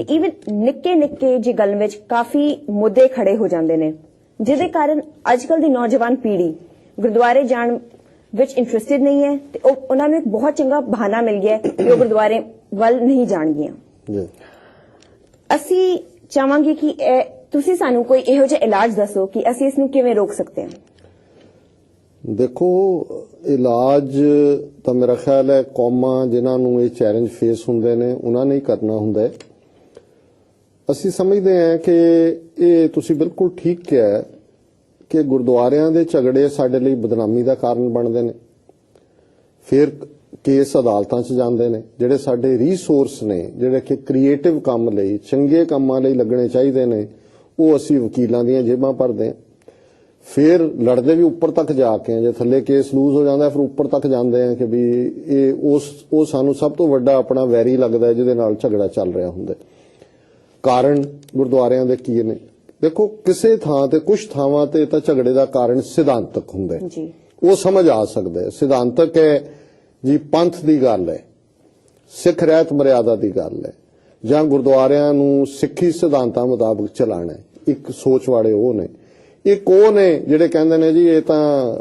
ਤੇ ਈਵਨ ਨਿੱਕੇ ਨਿੱਕੇ ਜੀ ਗੱਲ ਵਿੱਚ ਕਾਫੀ ਮੁੱਦੇ ਖੜੇ ਹੋ ਜਾਂਦੇ ਨੇ ਜਿਹਦੇ ਕਾਰਨ ਅੱਜਕੱਲ ਦੀ ਨੌਜਵਾਨ ਪੀੜ੍ਹੀ ਗੁਰਦੁਆਰੇ ਜਾਣ ਵਿੱਚ ਇੰਟਰਸਟਿਡ ਨਹੀਂ ਹੈ ਤੇ ਉਹ ਉਹਨਾਂ ਨੂੰ ਇੱਕ ਬਹੁਤ ਚੰਗਾ ਬਹਾਨਾ ਮਿਲ ਗਿਆ ਕਿ ਉਹ ਗੁਰਦੁਆਰੇ ਵੱਲ ਨਹੀਂ ਜਾਣਗੀਆਂ। ਜੀ। ਅਸੀਂ ਚਾਹਾਂਗੇ ਕਿ ਇਹ ਤੁਸੀਂ ਸਾਨੂੰ ਕੋਈ ਇਹੋ ਜਿਹਾ ਇਲਾਜ ਦੱਸੋ ਕਿ ਅਸੀਂ ਇਸ ਨੂੰ ਕਿਵੇਂ ਰੋਕ ਸਕਦੇ ਹਾਂ। ਦੇਖੋ ਇਲਾਜ ਤਾਂ ਮੇਰਾ ਖਿਆਲ ਹੈ ਕੌਮਾਂ ਜਿਨ੍ਹਾਂ ਨੂੰ ਇਹ ਚੈਲੰਜ ਫੇਸ ਹੁੰਦੇ ਨੇ ਉਹਨਾਂ ਨੇ ਹੀ ਕਰਨਾ ਹੁੰਦਾ ਹੈ। ਅਸੀਂ ਸਮਝਦੇ ਹਾਂ ਕਿ ਇਹ ਤੁਸੀਂ ਬਿਲਕੁਲ ਠੀਕ ਕਿਹਾ ਕਿ ਗੁਰਦੁਆਰਿਆਂ ਦੇ ਝਗੜੇ ਸਾਡੇ ਲਈ ਬਦਨਾਮੀ ਦਾ ਕਾਰਨ ਬਣਦੇ ਨੇ ਫਿਰ ਕੇਸ ਅਦਾਲਤਾਂ 'ਚ ਜਾਂਦੇ ਨੇ, ਜਿਹੜੇ ਸਾਡੇ ਰਿਸੋਰਸ ਨੇ, ਜਿਹੜੇ ਕਿ ਕ੍ਰੀਏਟਿਵ ਕੰਮ ਲਈ, ਚੰਗੇ ਕੰਮਾਂ ਲਈ ਲੱਗਣੇ ਚਾਹੀਦੇ ਨੇ, ਉਹ ਅਸੀਂ ਵਕੀਲਾਂ ਦੀਆਂ ਜੇਬਾਂ ਭਰਦੇ ਹਾਂ ਫਿਰ ਲੜਦੇ ਵੀ ਉੱਪਰ ਤੱਕ ਜਾ ਕੇ ਜੇ ਥੱਲੇ ਕੇਸ ਲੂਜ਼ ਹੋ ਜਾਂਦਾ, ਫਿਰ ਉੱਪਰ ਤੱਕ ਜਾਂਦੇ ਆ ਕਿ ਵੀ ਇਹ ਉਸ, ਉਹ ਸਾਨੂੰ ਸਭ ਤੋਂ ਵੱਡਾ ਆਪਣਾ ਵੈਰੀ ਲੱਗਦਾ ਜਿਹਦੇ ਨਾਲ ਝਗੜਾ ਚੱਲ ਰਿਹਾ ਹੁੰਦਾ ਹੈ। ਕਾਰਨ ਗੁਰਦੁਆਰਿਆਂ ਦੇ ਕੀ ਨੇ? ਦੇਖੋ ਕਿਸੇ ਥਾਂ ਤੇ ਕੁਝ ਥਾਵਾਂ ਤੇ ਤਾਂ ਝਗੜੇ ਦਾ ਕਾਰਨ ਸਿਧਾਂਤਕ ਹੁੰਦਾ ਹੈ ਜੀ। ਉਹ ਸਮਝ ਆ ਸਕਦਾ ਹੈ ਸਿਧਾਂਤਕ ਹੈ ਜੀ ਪੰਥ ਦੀ ਗੱਲ ਹੈ ਸਿੱਖ ਰਹਿਤ ਮਰਿਆਦਾ ਦੀ ਗੱਲ ਹੈ ਜਾਂ ਗੁਰਦੁਆਰਿਆਂ ਨੂੰ ਸਿੱਖੀ ਸਿਧਾਂਤਾਂ ਮੁਤਾਬਕ ਚਲਾਣਾ ਹੈ। ਇੱਕ ਸੋਚ ਵਾਲੇ ਉਹ ਨੇ। ਇੱਕ ਉਹ ਨੇ ਜਿਹੜੇ ਕਹਿੰਦੇ ਨੇ ਜੀ ਇਹ ਤਾਂ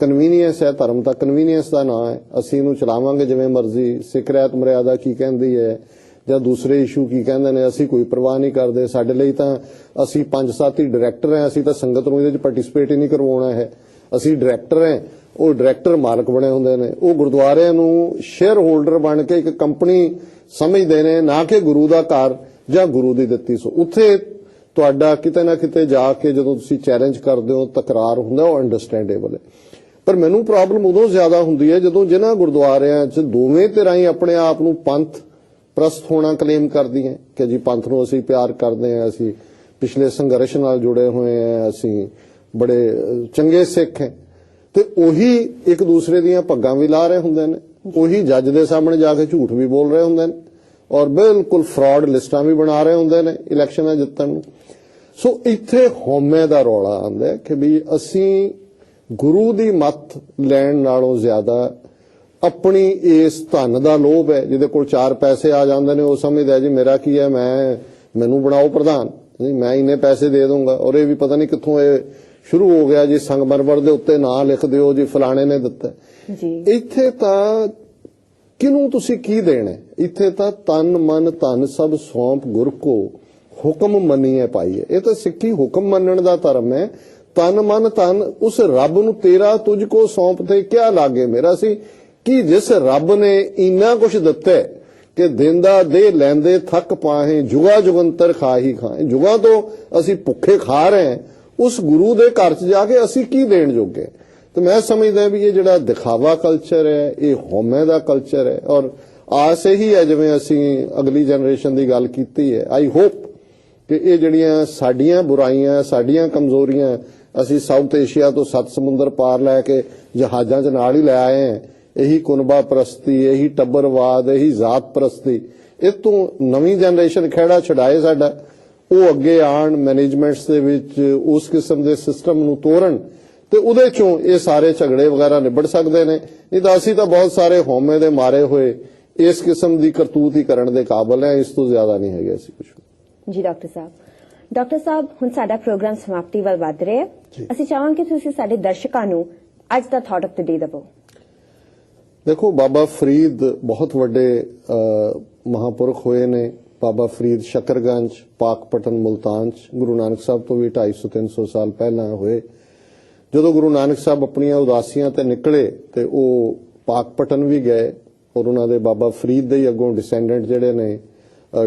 ਕਨਵੀਨੀਅੰਸ ਹੈ ਧਰਮ ਤਾਂ ਕਨਵੀਨੀਅੰਸ ਦਾ ਨਾਂ ਹੈ। ਅਸੀਂ ਇਹਨੂੰ ਚਲਾਵਾਂਗੇ ਜਿਵੇਂ ਮਰਜ਼ੀ। ਸਿੱਖ ਰਹਿਤ ਮਰਿਆਦਾ ਕੀ ਕਹਿੰਦੀ ਹੈ? ਜਾਂ ਦੂਸਰੇ ਇਸ਼ੂ ਕੀ ਕਹਿੰਦੇ ਨੇ, ਅਸੀਂ ਕੋਈ ਪਰਵਾਹ ਨਹੀਂ ਕਰਦੇ ਸਾਡੇ ਲਈ ਤਾਂ ਅਸੀਂ ਪੰਜ ਸੱਤ ਹੀ ਡਾਇਰੈਕਟਰ ਹਾਂ, ਅਸੀਂ ਤਾਂ ਸੰਗਤ ਨੂੰ ਇਹਦੇ ਵਿੱਚ ਪਾਰਟਿਸਿਪੇਟ ਹੀ ਨਹੀਂ ਕਰਵਾਉਣਾ ਹੈ। ਅਸੀਂ ਡਾਇਰੈਕਟਰ ਹਾਂ, ਉਹ ਡਾਇਰੈਕਟਰ ਮਾਲਕ ਬਣੇ ਹੁੰਦੇ ਨੇ। ਉਹ ਗੁਰਦੁਆਰਿਆਂ ਨੂੰ ਸ਼ੇਅਰ ਹੋਲਡਰ ਬਣ ਕੇ ਇੱਕ ਕੰਪਨੀ ਸਮਝਦੇ ਨੇ, ਨਾ ਕਿ ਗੁਰੂ ਦਾ ਘਰ ਜਾਂ ਗੁਰੂ ਦੀ ਦਿੱਤੀ ਸੋ। ਉੱਥੇ ਤੁਹਾਡਾ ਕਿਤੇ ਨਾ ਕਿਤੇ ਜਾ ਕੇ ਜਦੋਂ ਤੁਸੀਂ ਚੈਲੰਜ ਕਰਦੇ ਹੋ, ਤਕਰਾਰ ਹੁੰਦਾ, ਉਹ ਅੰਡਰਸਟੈਂਡੇਬਲ ਹੈ। ਪਰ ਮੈਨੂੰ ਪ੍ਰੋਬਲਮ ਉਦੋਂ ਜ਼ਿਆਦਾ ਹੁੰਦੀ ਹੈ ਜਦੋਂ ਜਿਨ੍ਹਾਂ ਗੁਰਦੁਆਰਿਆਂ 'ਚ ਦੋਵੇਂ ਧਿਰਾਂ ਹੀ ਆਪਣੇ ਆਪ ਨੂੰ ਪੰਥ ਪ੍ਰਸਤ ਹੋਣਾ ਕਲੇਮ ਕਰਦੀਆਂ ਕਿ ਜੀ ਪੰਥ ਨੂੰ ਅਸੀਂ ਪਿਆਰ ਕਰਦੇ ਹਾਂ, ਅਸੀਂ ਪਿਛਲੇ ਸੰਘਰਸ਼ ਨਾਲ ਜੁੜੇ ਹੋਏ ਹਾਂ, ਅਸੀਂ ਬੜੇ ਚੰਗੇ ਸਿੱਖ ਹਾਂ। ਤੇ ਉਹੀ ਇੱਕ ਦੂਸਰੇ ਦੀਆਂ ਪੱਗਾਂ ਵੀ ਲਾ ਰਹੇ ਹੁੰਦੇ ਨੇ, ਉਹੀ ਜੱਜ ਦੇ ਸਾਹਮਣੇ ਜਾ ਕੇ ਝੂਠ ਵੀ ਬੋਲ ਰਹੇ ਹੁੰਦੇ ਨੇ, ਔਰ ਬਿਲਕੁਲ ਫਰਾਡ ਲਿਸਟਾਂ ਵੀ ਬਣਾ ਰਹੇ ਹੁੰਦੇ ਨੇ ਇਲੈਕਸ਼ਨਾਂ ਜਿੱਤਣ ਨੂੰ। ਸੋ ਇੱਥੇ ਹਉਮੈ ਦਾ ਰੌਲਾ ਆਉਂਦਾ ਕਿ ਵੀ ਅਸੀਂ ਗੁਰੂ ਦੀ ਮੱਤ ਲੈਣ ਨਾਲੋਂ ਜ਼ਿਆਦਾ ਆਪਣੀ ਇਸ ਧਨ ਦਾ ਲੋਭ ਹੈ ਜਿਹਦੇ ਕੋਲ ਚਾਰ ਪੈਸੇ ਆ ਜਾਂਦੇ ਨੇ ਉਹ ਸਮਝਦਾ ਜੀ ਮੇਰਾ ਕੀ ਹੈ ਮੈਂ ਮੈਨੂੰ ਬਣਾਓ ਪ੍ਰਧਾਨ। ਨਹੀਂ ਮੈਂ ਇੰਨੇ ਪੈਸੇ ਦੇ ਦੂੰਗਾ ਔਰ ਇਹ ਵੀ ਪਤਾ ਨਹੀਂ ਕਿੱਥੋਂ ਇਹ ਸ਼ੁਰੂ ਹੋ ਗਿਆ ਜੀ ਸੰਗਮਰਮਰ ਦੇ ਉੱਤੇ ਨਾਂ ਲਿਖ ਦਿਓ ਜੀ ਫਲਾਣੇ ਨੇ ਦਿੱਤਾ। ਜੀ। ਇੱਥੇ ਤਾਂ ਕਿਨੂੰ ਤੁਸੀਂ ਕੀ ਦੇਣਾ? ਇੱਥੇ ਤਾਂ ਤਨ ਮਨ ਧਨ ਸਭ ਸੌਂਪ ਗੁਰ ਕੋ ਹੁਕਮ ਮੰਨੀਏ ਪਾਈਏ ਇਹ ਤਾਂ ਸਿੱਖੀ ਹੁਕਮ ਮੰਨਣ ਦਾ ਧਰਮ ਹੈ। ਤਨ ਮਨ ਧਨ ਉਸ ਰੱਬ ਨੂੰ ਤੇਰਾ ਤੁਝ ਕੋ ਸੌਂਪ ਤੇ ਕਿਆ ਲਾਗੇ? ਮੇਰਾ ਸੀ ਕਿ ਜਿਸ ਰੱਬ ਨੇ ਇੰਨਾ ਕੁਝ ਦਿੱਤਾ ਕਿ ਦਿੰਦਾ ਦੇ ਲੈਂਦੇ ਥੱਕ ਪਾਹੇ, ਜੁਗਾ ਜੁਗੰਤਰ ਖਾਹੀ ਖਾਏ ਜੁਗਾ ਤੋਂ ਅਸੀਂ ਭੁੱਖੇ ਖਾ ਰਹੇ ਹਾਂ। ਉਸ ਗੁਰੂ ਦੇ ਘਰ 'ਚ ਜਾ ਕੇ ਅਸੀਂ ਕੀ ਦੇਣ ਜੋਗੇ? ਤੇ ਮੈਂ ਸਮਝਦਾ ਵੀ ਇਹ ਜਿਹੜਾ ਦਿਖਾਵਾ ਕਲਚਰ ਹੈ, ਇਹ ਹਉਮੈ ਦਾ ਕਲਚਰ ਹੈ। ਔਰ ਆਸ ਇਹੀ ਹੈ, ਜਿਵੇਂ ਅਸੀਂ ਅਗਲੀ ਜਨਰੇਸ਼ਨ ਦੀ ਗੱਲ ਕੀਤੀ ਹੈ। ਆਈ ਹੋਪ ਕਿ ਇਹ ਜਿਹੜੀਆਂ ਸਾਡੀਆਂ ਬੁਰਾਈਆਂ, ਸਾਡੀਆਂ ਕਮਜ਼ੋਰੀਆਂ ਅਸੀਂ ਸਾਊਥ ਏਸ਼ੀਆ ਤੋਂ ਸੱਤ ਸਮੁੰਦਰ ਪਾਰ ਲੈ ਕੇ ਜਹਾਜ਼ਾਂ 'ਚ ਨਾਲ ਹੀ ਲੈ ਆਏ ਹਾਂ। ਇਹੀ ਕੁਨਬਾ ਪ੍ਰਸਤੀ ਇਹੀ ਟੱਬਰਵਾਦ ਇਹੀ ਜ਼ਾਤ ਪ੍ਰਸਤੀ ਇਹ ਤੋਂ ਨਵੀਂ ਜਨਰੇਸ਼ਨ ਖਿਹੜਾ ਛਡਾਏ ਸਾਡਾ। ਉਹ ਅੱਗੇ ਆਣ ਮੈਨੇਜਮੈਂਟਸ ਦੇ ਵਿੱਚ ਉਸ ਕਿਸਮ ਦੇ ਸਿਸਟਮ ਨੂੰ ਤੋੜਨ ਤੇ ਉਹਦੇ ਚੋਂ ਇਹ ਸਾਰੇ ਝਗੜੇ ਵਗੈਰਾ ਨਿਬੜ ਸਕਦੇ ਨੇ। ਨਹੀਂ ਤਾਂ ਅਸੀਂ ਤਾਂ ਬਹੁਤ ਸਾਰੇ ਹਉਮੈ ਦੇ ਮਾਰੇ ਹੋਏ ਇਸ ਕਿਸਮ ਦੀ ਕਰਤੂਤ ਹੀ ਕਰਨ ਦੇ ਕਾਬਲ ਹੈ ਇਸ ਤੋਂ ਜ਼ਿਆਦਾ ਨਹੀਂ ਹੈਗੇ ਅਸੀਂ ਕੁਝ ਜੀ ਡਾਕਟਰ ਸਾਹਿਬ। ਡਾਕਟਰ ਸਾਹਿਬ ਹੁਣ ਸਾਡਾ ਪ੍ਰੋਗਰਾਮ ਸਮਾਪਤੀ ਵੱਲ ਵੱਧ ਰਿਹਾ ਹੈ। ਅਸੀਂ ਚਾਹਾਂਗੇ ਤੁਸੀਂ ਸਾਡੇ ਦਰਸ਼ਕਾਂ ਨੂੰ ਅੱਜ ਦਾ ਥਾਟ ਆਫ ਦ ਡੇ ਦਵੋ। ਦੇਖੋ ਬਾਬਾ ਫਰੀਦ ਬਹੁਤ ਵੱਡੇ ਅ, ਮਹਾਪੁਰਖ ਹੋਏ ਨੇ। ਬਾਬਾ ਫਰੀਦ ਸ਼ਕਰਗੰਜ ਪਾਕਪਟਨ ਮੁਲਤਾਨ 'ਚ। ਗੁਰੂ ਨਾਨਕ ਸਾਹਿਬ ਤੋਂ ਵੀ 250 300 ਸਾਲ ਪਹਿਲਾਂ ਹੋਏ। ਜਦੋਂ ਗੁਰੂ ਨਾਨਕ ਸਾਹਿਬ ਆਪਣੀਆਂ ਉਦਾਸੀਆਂ ਤੇ ਨਿਕਲੇ ਤੇ ਉਹ ਪਾਕਪਟਨ ਵੀ ਗਏ ਔਰ ਉਹਨਾਂ ਦੇ ਬਾਬਾ ਫਰੀਦ ਦੇ ਹੀ ਅੱਗੋਂ ਡਿਸੈਂਡੈਂਟ ਜਿਹੜੇ ਨੇ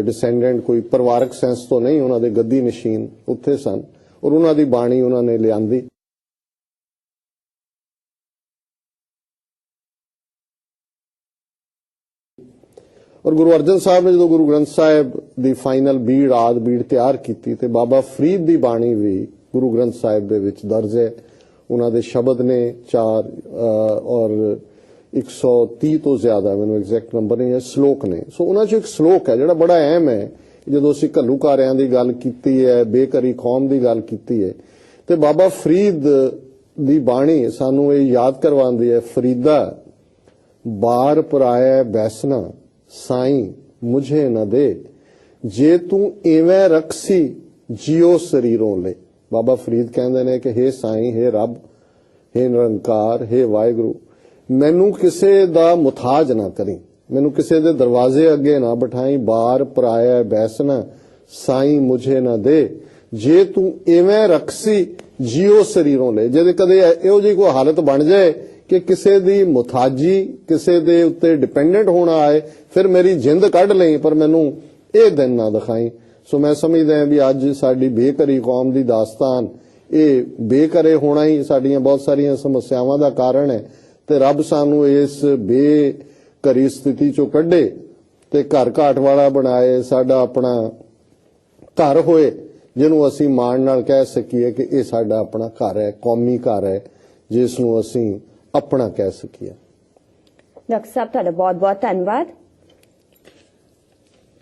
ਡਿਸੈਂਡੈਂਟ ਕੋਈ ਪਰਿਵਾਰਕ ਸੈਂਸ ਤੋਂ ਨਹੀਂ ਉਹਨਾਂ ਦੇ ਗੱਦੀ ਨਸ਼ੀਨ ਉੱਥੇ ਸਨ ਔਰ ਉਹਨਾਂ ਦੀ ਬਾਣੀ ਉਹਨਾਂ ਨੇ ਲਿਆਂਦੀ। ਔਰ ਗੁਰੂ ਅਰਜਨ ਸਾਹਿਬ ਨੇ ਜਦੋਂ ਗੁਰੂ ਗ੍ਰੰਥ ਸਾਹਿਬ ਦੀ ਫਾਈਨਲ ਬੀੜ ਆਦ ਬੀੜ ਤਿਆਰ ਕੀਤੀ ਤੇ ਬਾਬਾ ਫਰੀਦ ਦੀ ਬਾਣੀ ਵੀ ਗੁਰੂ ਗ੍ਰੰਥ ਸਾਹਿਬ ਦੇ ਵਿੱਚ ਦਰਜ ਹੈ। ਉਹਨਾਂ ਦੇ ਸ਼ਬਦ ਨੇ ਚਾਰ ਅ, ਔਰ 130 ਤੋਂ ਜ਼ਿਆਦਾ ਮੈਨੂੰ ਐਗਜ਼ੈਕਟ ਨੰਬਰ ਨਹੀਂ ਹੈ ਸ਼ਲੋਕ ਨੇ। ਸੋ ਉਹਨਾਂ 'ਚ ਇੱਕ ਸ਼ਲੋਕ ਹੈ ਜਿਹੜਾ ਬੜਾ ਅਹਿਮ ਹੈ ਜਦੋਂ ਅਸੀਂ ਘੱਲੂਕਾਰਿਆਂ ਦੀ ਗੱਲ ਕੀਤੀ ਹੈ ਬੇਕਰੀ ਕੌਮ ਦੀ ਗੱਲ ਕੀਤੀ ਹੈ ਤੇ ਬਾਬਾ ਫਰੀਦ ਦੀ ਬਾਣੀ ਸਾਨੂੰ ਇਹ ਯਾਦ ਕਰਵਾਉਂਦੀ ਹੈ ਫਰੀਦਾ ਬਾਰ ਪੁਰਾਇਆ ਬੈਸਨਾ ਸਾਈਂ ਮੁਝੇ ਨ ਦੇ ਜੇ ਤੂੰ ਐਵੇਂ ਰਖਸੀ ਜਿਉ ਸਰੀਰੋਂ ਲੈ ਬਾਬਾ ਫਰੀਦ ਕਹਿੰਦੇ ਨੇ ਕਿ हे ਸਾਈਂ हे ਰੱਬ हे ਨਿਰੰਕਾਰ हे ਵਾਹਿਗੁਰੂ ਮੈਨੂੰ ਕਿਸੇ ਦਾ ਮੁਤਾਜ ਨਾ ਕਰੀ ਮੈਨੂੰ ਕਿਸੇ ਦੇ ਦਰਵਾਜ਼ੇ ਅੱਗੇ ਨਾ ਬਿਠਾਈ ਬਾਰ ਪਰਾਇਆ ਬੈਸਣਾ ਸਾਈਂ ਮੁਝੇ ਨਾ ਦੇ ਜੇ ਤੂੰ ਐਵੇਂ ਰਖਸੀ ਜਿਉ ਸਰੀਰੋਂ ਲੈ ਜੇ ਕਦੇ ਇਹੋ ਜਿਹੀ ਕੋਈ ਹਾਲਤ ਬਣ ਜਾਏ ਕਿ ਕਿਸੇ ਦੀ ਮੁਤਾਜੀ ਕਿਸੇ ਦੇ ਉੱਤੇ ਡਿਪੈਂਡੈਂਟ ਹੋਣਾ ਆਏ, ਫਿਰ ਮੇਰੀ ਜਿੰਦ ਕੱਢ ਲਈ, ਪਰ ਮੈਨੂੰ ਇਹ ਦਿਨ ਨਾ ਦਿਖਾਈ। ਸੋ ਮੈਂ ਸਮਝਦਾ ਹਾਂ ਵੀ ਅੱਜ ਸਾਡੀ ਬੇਕਰੀ ਕੌਮ ਦੀ ਦਾਸਤਾਨ, ਇਹ ਬੇਕਰੇ ਹੋਣਾ ਹੀ ਸਾਡੀਆਂ ਬਹੁਤ ਸਾਰੀਆਂ ਸਮੱਸਿਆਵਾਂ ਦਾ ਕਾਰਨ ਹੈ ਤੇ ਰੱਬ ਸਾਨੂੰ ਇਸ ਬੇਕਰੀ ਸਥਿਤੀ ਚੋਂ ਕੱਢੇ ਤੇ ਘਰ ਘਾਟ ਵਾਲਾ ਬਣਾਏ, ਸਾਡਾ ਆਪਣਾ ਘਰ ਹੋਏ, ਜਿਹਨੂੰ ਅਸੀਂ ਮਾਣ ਨਾਲ ਕਹਿ ਸਕੀਏ ਕਿ ਇਹ ਸਾਡਾ ਆਪਣਾ ਘਰ ਹੈ, ਕੌਮੀ ਘਰ ਹੈ, ਜਿਸ ਨੂੰ ਅਸੀਂ ਆਪਣਾ ਕਹਿ ਸਕੀਏ। ਡਾਕਟਰ ਸਾਹਿਬ ਤੁਹਾਡਾ ਬਹੁਤ ਬਹੁਤ ਧੰਨਵਾਦ।